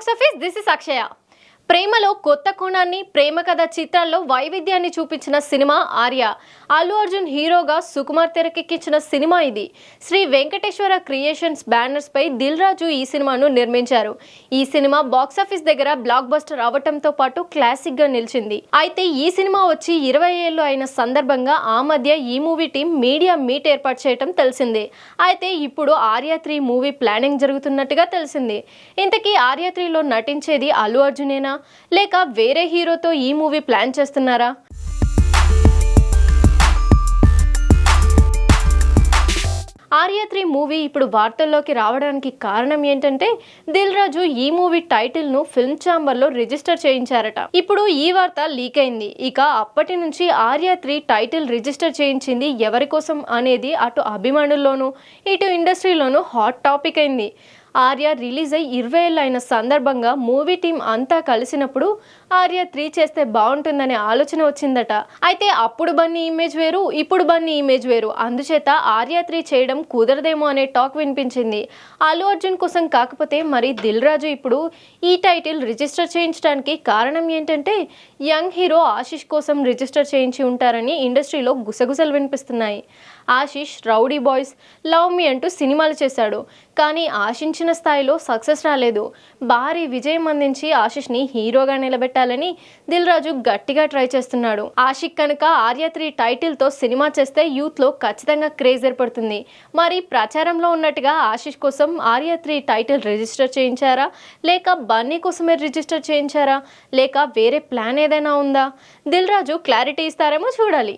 Box Office. This is Akshaya. ప్రేమలో కొత్త కోణాన్ని ప్రేమ కథ చిత్రాల్లో వైవిధ్యాన్ని చూపించిన సినిమా ఆర్య. అల్లు అర్జున్ హీరోగా సుకుమార్ తెరకెక్కించిన సినిమా ఇది. శ్రీ వెంకటేశ్వర క్రియేషన్స్ బ్యానర్స్ పై దిల్ రాజు ఈ సినిమాను నిర్మించారు. ఈ సినిమా బాక్స్ ఆఫీస్ దగ్గర బ్లాక్ బస్టర్ అవటంతో పాటు క్లాసిక్గా నిలిచింది. అయితే ఈ సినిమా వచ్చి ఇరవై ఏళ్ళు అయిన సందర్భంగా ఆ మధ్య ఈ మూవీ టీం మీడియా మీట్ ఏర్పాటు చేయడం తెలిసిందే. అయితే ఇప్పుడు ఆర్య త్రీ మూవీ ప్లానింగ్ జరుగుతున్నట్టుగా తెలిసింది. ఇంతకీ ఆర్య త్రీలో నటించేది అల్లు అర్జునేనా? లేక వేరే హీరోతో ఈ మూవీ ప్లాన్ చేస్తున్నారా? ఆర్య త్రీ మూవీ ఇప్పుడు వార్తల్లోకి రావడానికి కారణం ఏంటంటే దిల్ రాజు ఈ మూవీ టైటిల్ను ఫిల్మ్ ఛాంబర్లో రిజిస్టర్ చేయించారట. ఇప్పుడు ఈ వార్త లీక్ అయింది. ఇక అప్పటి నుంచి ఆర్య త్రీ టైటిల్ రిజిస్టర్ చేయించింది ఎవరి కోసం అనేది అటు అభిమానుల్లోనూ ఇటు ఇండస్ట్రీలోనూ హాట్ టాపిక్ అయింది. ఆర్య రిలీజ్ అయ్యి ఇరవై ఏళ్ళు అయిన సందర్భంగా మూవీ టీం అంతా కలిసినప్పుడు ఆర్య త్రీ చేస్తే బాగుంటుందనే ఆలోచన వచ్చిందట. అయితే అప్పుడు బన్నీ ఇమేజ్ వేరు ఇప్పుడు బన్నీ ఇమేజ్ వేరు. అందుచేత ఆర్య త్రీ చేయడం కుదరదేమో అనే టాక్ వినిపించింది. అల్లు అర్జున్ కోసం కాకపోతే మరి దిల్ రాజు ఇప్పుడు ఈ టైటిల్ రిజిస్టర్ చేయించడానికి కారణం ఏంటంటే యంగ్ హీరో ఆశిష్ కోసం రిజిస్టర్ చేయించి ఉంటారని ఇండస్ట్రీలో గుసగుసలు వినిపిస్తున్నాయి. Ashish rowdy boys love me అంటూ సినిమాలు చేశాడు. కానీ ఆశించిన స్థాయిలో సక్సెస్ రాలేదు. భారీ విజయం అందించి ఆశిష్ని హీరోగా నిలబెట్టాలని దిల్ రాజు గట్టిగా ట్రై చేస్తున్నాడు. ఆశిక్ కనుక ఆర్య త్రీ టైటిల్తో సినిమా చేస్తే యూత్లో ఖచ్చితంగా క్రేజ్ ఏర్పడుతుంది. మరి ప్రచారంలో ఉన్నట్టుగా ఆశిష్ కోసం ఆర్య త్రీ టైటిల్ రిజిస్టర్ చేయించారా? లేక బన్నీ కోసమే రిజిస్టర్ చేయించారా? లేక వేరే ప్లాన్ ఏదైనా ఉందా? దిల్ రాజు క్లారిటీ ఇస్తారేమో చూడాలి.